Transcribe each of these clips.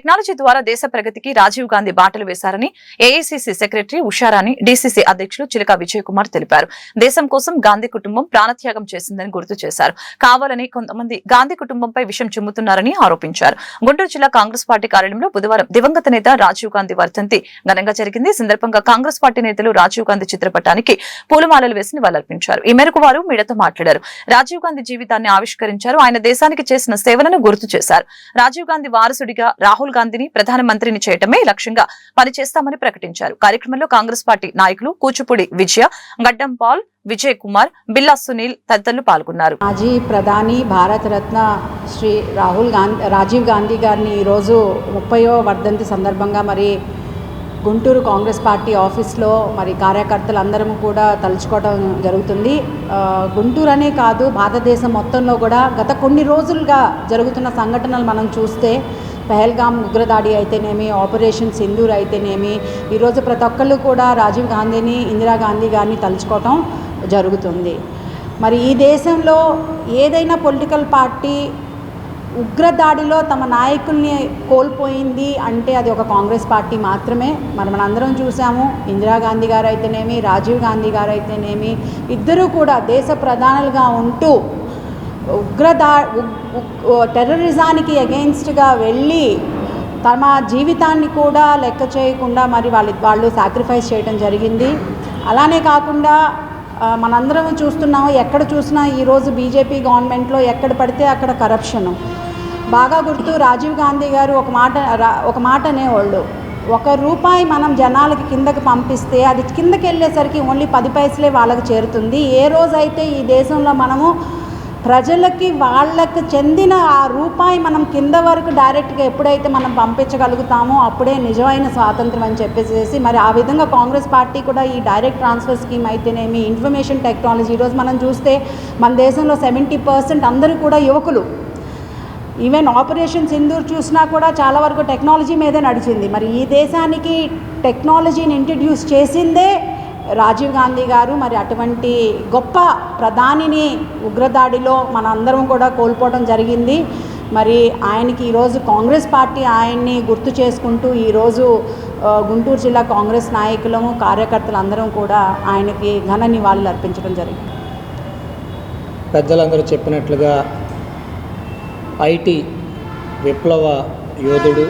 Technology ద్వారా దేశ ప్రగతికి రాజీవ్ గాంధీ బాటలు వేశారని ఏఐసిసి సెక్రటరీ ఉషారాణి డీసీసీ అధ్యక్షులు చిలక విజయ్ కుమార్ తెలిపారు. దేశం కోసం గాంధీ కుటుంబం ప్రాణత్యాగం చేసిందని గుర్తు చేశారు. కావాలని కొంతమంది గాంధీ కుటుంబంపై విషయం చిమ్ముతున్నారని ఆరోపించారు. గుంటూరు జిల్లా కాంగ్రెస్ పార్టీ కార్యాలయంలో బుధవారం దివంగత నేత రాజీవ్ గాంధీ వర్ధంతి ఘనంగా జరిగింది. సందర్భంగా కాంగ్రెస్ పార్టీ నేతలు రాజీవ్ గాంధీ చిత్రపటానికి పూలమాలలు వేసి నివాళులర్పించారు. ఈ మేరకు వారు మీడియాతో మాట్లాడారు. రాజీవ్ గాంధీ జీవితాన్ని ఆవిష్కరించారు. ఆయన దేశానికి చేసిన సేవలను గుర్తు చేశారు. రాజీవ్ గాంధీ వారసుడిగా రాహుల్ గాంధీని ప్రధానమంత్రిని చేయటమే లక్ష్యంగా పనిచేస్తామని ప్రకటించారు. కార్యక్రమంలో కాంగ్రెస్ పార్టీ నాయకులు కూచిపూడి విజయ గడ్డం పాల్ విజయ్ కుమార్ బిల్లా సునీల్ తదితరులు పాల్గొన్నారు. మాజీ ప్రధాని భారతరత్న శ్రీ రాహుల్ గాంధీ రాజీవ్ గాంధీ గారిని ఈరోజు ముప్పయో వర్ధంతి సందర్భంగా మరి గుంటూరు కాంగ్రెస్ పార్టీ ఆఫీస్లో మరి కార్యకర్తలందరం కూడా తలుచుకోవడం జరుగుతుంది. గుంటూరు అనే కాదు భారతదేశం మొత్తంలో కూడా గత కొన్ని రోజులుగా జరుగుతున్న సంఘటనలు మనం చూస్తే పహల్గామ్ ఉగ్రదాడి అయితేనేమి ఆపరేషన్ సింధూర్ అయితేనేమి ఈరోజు ప్రతి ఒక్కళ్ళు కూడా రాజీవ్ గాంధీని ఇందిరాగాంధీ గారిని తలుచుకోవటం జరుగుతుంది. మరి ఈ దేశంలో ఏదైనా పొలిటికల్ పార్టీ ఉగ్రదాడిలో తమ నాయకుల్ని కోల్పోయింది అంటే అది ఒక కాంగ్రెస్ పార్టీ మాత్రమే. మరి మనందరం చూసాము ఇందిరాగాంధీ గారు అయితేనేమి రాజీవ్ గాంధీ గారు అయితేనేమి ఇద్దరూ కూడా దేశ ప్రధానులుగా ఉంటూ ఉగ్రదా టెర్రరిజానికి అగెయిన్స్ట్గా వెళ్ళి తమ జీవితాన్ని కూడా లెక్క చేయకుండా మరి వాళ్ళ వాళ్ళు సాక్రిఫైస్ చేయడం జరిగింది. అలానే కాకుండా మనందరం చూస్తున్నాము ఎక్కడ చూసినా ఈరోజు బీజేపీ గవర్నమెంట్లో ఎక్కడ పడితే అక్కడ కరప్షను బాగా గుర్తు రాజీవ్ గాంధీ గారు ఒక మాట ఒక మాట అనేవాళ్ళు ఒక రూపాయి మనం జనాలకి కిందకి పంపిస్తే అది కిందకి వెళ్ళేసరికి ఓన్లీ పది పైసలే వాళ్ళకి చేరుతుంది. ఏ రోజైతే ఈ దేశంలో మనము ప్రజలకి వాళ్ళకి చెందిన ఆ రూపాయి మనం కింద వరకు డైరెక్ట్గా ఎప్పుడైతే మనం పంపించగలుగుతామో అప్పుడే నిజమైన స్వాతంత్రం అని చెప్పేసి మరి ఆ విధంగా కాంగ్రెస్ పార్టీ కూడా ఈ డైరెక్ట్ ట్రాన్స్ఫర్ స్కీమ్ అయితేనేమి ఇన్ఫర్మేషన్ టెక్నాలజీ ఈరోజు మనం చూస్తే మన దేశంలో సెవెంటీ పర్సెంట్ అందరూ కూడా యువకులు. ఈవెన్ ఆపరేషన్ సింధూర్ చూసినా కూడా చాలా వరకు టెక్నాలజీ మీదే నడిచింది. మరి ఈ దేశానికి టెక్నాలజీని ఇంట్రడ్యూస్ చేసిందే రాజీవ్ గాంధీ గారు మరి అటువంటి గొప్ప ప్రధానిని ఉగ్రదాడిలో మన అందరం కూడా కోల్పోవడం జరిగింది. మరి ఆయనకి ఈరోజు కాంగ్రెస్ పార్టీ ఆయన్ని గుర్తు చేసుకుంటూ ఈరోజు గుంటూరు జిల్లా కాంగ్రెస్ నాయకులము కార్యకర్తలందరం కూడా ఆయనకి ఘన నివాళులు అర్పించడం జరిగింది. పెద్దలందరూ చెప్పినట్లుగా ఐటీ విప్లవ యోధుడు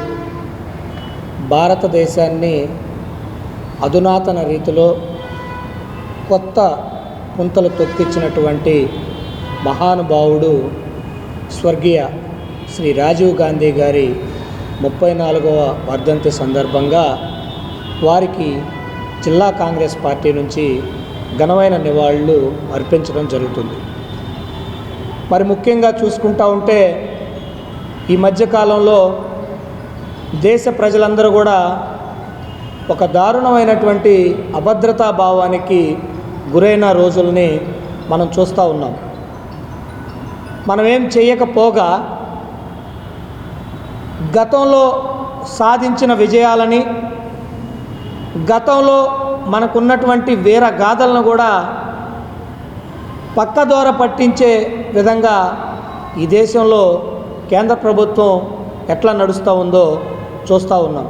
భారతదేశాన్ని అధునాతన రీతిలో కొత్త పుంతలు తొక్కించినటువంటి మహానుభావుడు స్వర్గీయ శ్రీ రాజీవ్ గాంధీ గారి ముప్పై నాలుగవ వర్ధంతి సందర్భంగా వారికి జిల్లా కాంగ్రెస్ పార్టీ నుంచి ఘనమైన నివాళులు అర్పించడం జరుగుతుంది. మరి ముఖ్యంగా చూసుకుంటా ఉంటే ఈ మధ్యకాలంలో దేశ ప్రజలందరూ కూడా ఒక దారుణమైనటువంటి అభద్రతా భావానికి గురైన రోజుల్ని మనం చూస్తూ ఉన్నాం. మనం ఏం చేయకపోగా గతంలో సాధించిన విజయాలని గతంలో మనకున్నటువంటి వీర గాథలను కూడా పక్కదోర పట్టించే విధంగా ఈ దేశంలో కేంద్ర ప్రభుత్వం ఎట్లా నడుస్తూ ఉందో చూస్తూ ఉన్నాం.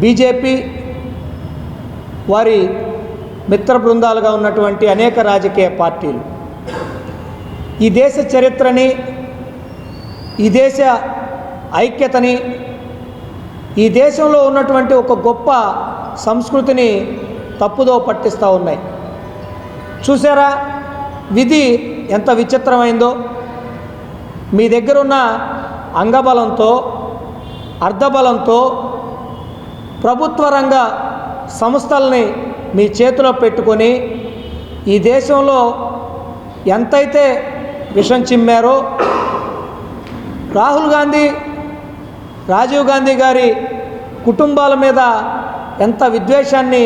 బీజేపీ వారి మిత్ర బృందాలుగా ఉన్నటువంటి అనేక రాజకీయ పార్టీలు. ఈ దేశ చరిత్రని ఈ దేశ ఐక్యతని ఈ దేశంలో ఉన్నటువంటి ఒక గొప్ప సంస్కృతిని తప్పుదో పట్టిస్తూ ఉన్నాయి. చూసారా విధి ఎంత విచిత్రమైందో. మీ దగ్గరున్న అంగబలంతో అర్ధబలంతో ప్రభుత్వ రంగ సంస్థల్ని మీ చేతిలో పెట్టుకొని ఈ దేశంలో ఎంతైతే విషం చిమ్మారో రాహుల్ గాంధీ రాజీవ్ గాంధీ గారి కుటుంబాల మీద ఎంత విద్వేషాన్ని